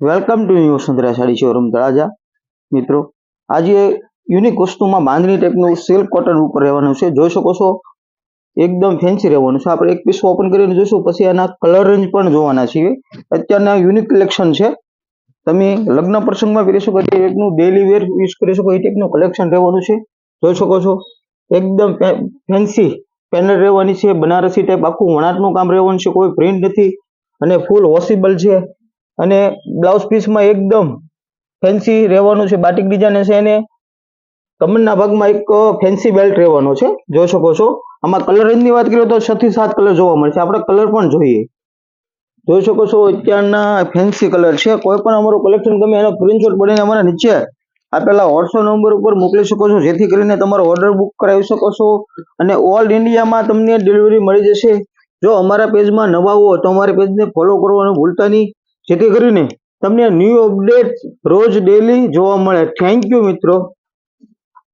Welcome to new Sundara sari showroom Talaja મિત્રો આજે unique વસ્તુમાં બાંધણી ટાઈપનું સિલ્ક કોટન ઉપર રહેવાનું છે. જોઈ શકો છો, એકદમ ફેન્સી રહેવાનું છે. આપણે એક પીસ ઓપન કરીને જોઈશું, પછી એના કલર રેન્જ પણ જોવાના છીએ. અત્યારના યુનિક કલેક્શન છે. તમે લગ્ન પ્રસંગમાં પહેરી શકો તે ટાઈપનું ડેલી વેર યુઝ કરી શકો એ ટાઈપનું કલેક્શન રહેવાનું છે. જોઈ શકો છો, એકદમ ફેન્સી પેનલ રહેવાની છે. બનારસી ટાઈપ આખું વણાટનું કામ રહેવાનું છે. કોઈ પ્રિન્ટ નથી અને ફૂલ વોશેબલ છે. અને બ્લાઉઝ પીસમાં એકદમ ફેન્સી રહેવાનું છે બાટિક ડિઝાઇન છે અને કમરના ભાગમાં એક ફેન્સી બેલ્ટ રહેવાનો છે. જોઈ શકો છો. આમાં કલર રેન્જની વાત કરીએ તો છ થી સાત કલર જોવા મળશે. આપણે કલર પણ જોઈએ. જોઈ શકો છો અત્યારના ફેન્સી કલર છે. કોઈ પણ અમારું કલેક્શન ગમે એનો સ્ક્રીનશોટ પડીને અમારા નીચે આપેલા વોટ્સઅપ નંબર ઉપર મોકલી શકો છો. જેથી કરીને તમારો ઓર્ડર બુક કરાવી શકો છો. અને ઓલ ઇન્ડિયામાં તમને ડિલિવરી મળી જશે. જો અમારા પેજમાં નવા હો તો અમારા પેજને ફોલો કરવાનું ભૂલતા નહીં. જેથી કરીને તમને ન્યૂ અપડેટ રોજ ડેલી જોવા મળે. થેન્ક યુ મિત્રો.